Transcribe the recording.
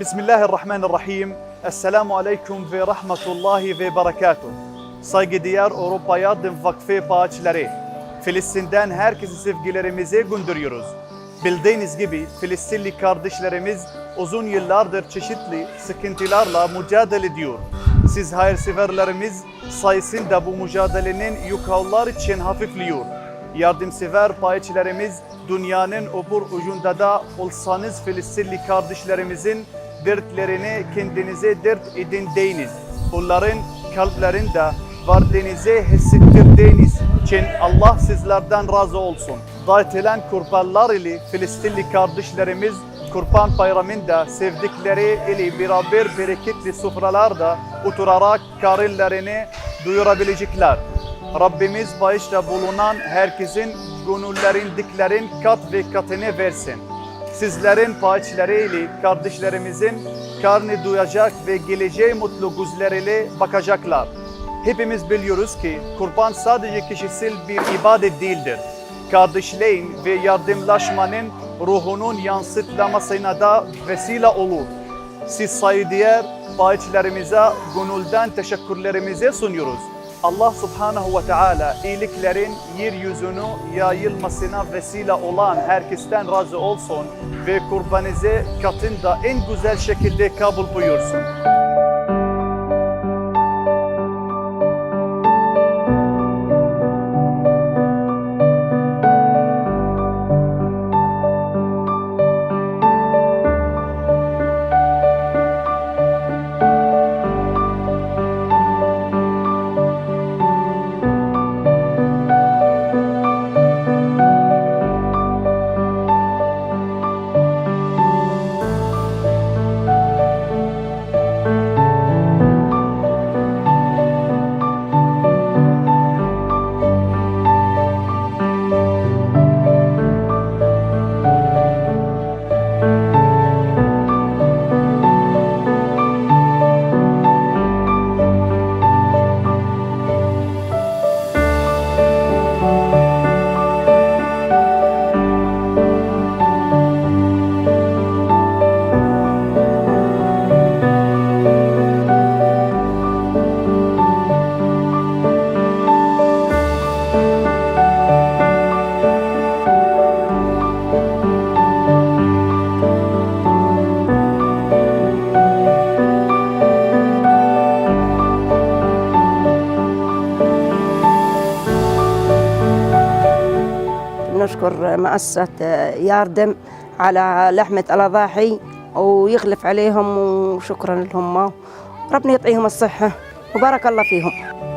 Bismillahirrahmanirrahim. Esselamu Aleyküm ve Rahmetullahi ve Berekatuhu. Saygıdeğer Avrupa Yardım Vakfı bağışları. Filistin'den herkese sevgilerimizi gönderiyoruz. Bildiğiniz gibi Filistinli kardeşlerimiz uzun yıllardır çeşitli sıkıntılarla mücadele ediyor. Siz hayırseverlerimiz sayesinde bu mücadelenin yukarılar için hafifliyor. Yardımsever payçilerimiz dünyanın öbür ucunda da olsanız Filistinli kardeşlerimizin dertlerini kendinize dert edindiğiniz, onların kalplerinde vardığınızı hissettirdiğiniz için Allah sizlerden razı olsun. Dağıtılan kurbanlar ile Filistinli kardeşlerimiz Kurban Bayramı'nda sevdikleri ile beraber bereketli sofralarda oturarak karınlarını duyurabilecekler. Rabbimiz bağışta bulunan herkesin gönüllerindekilerin kat ve katını versin. Sizlerin bağışlarıyla kardeşlerimizin karnı duyacak ve geleceğe mutlu gözleriyle bakacaklar. Hepimiz biliyoruz ki kurban sadece kişisel bir ibadet değildir. Kardeşliğin ve yardımlaşmanın ruhunun yansıtlamasına da vesile olur. Siz saygıdeğer bağışlarımıza gönülden teşekkürlerimizi sunuyoruz. Allah subhanahu ve teala iyiliklerin yeryüzünü yayılmasına vesile olan herkesten razı olsun ve kurbanınızı katında en güzel şekilde kabul buyursun. نشكر مؤسسة ياردم على لحمة الأضاحي ويخلف عليهم وشكرا لهم. ربنا يعطيهم الصحة. وبارك الله فيهم.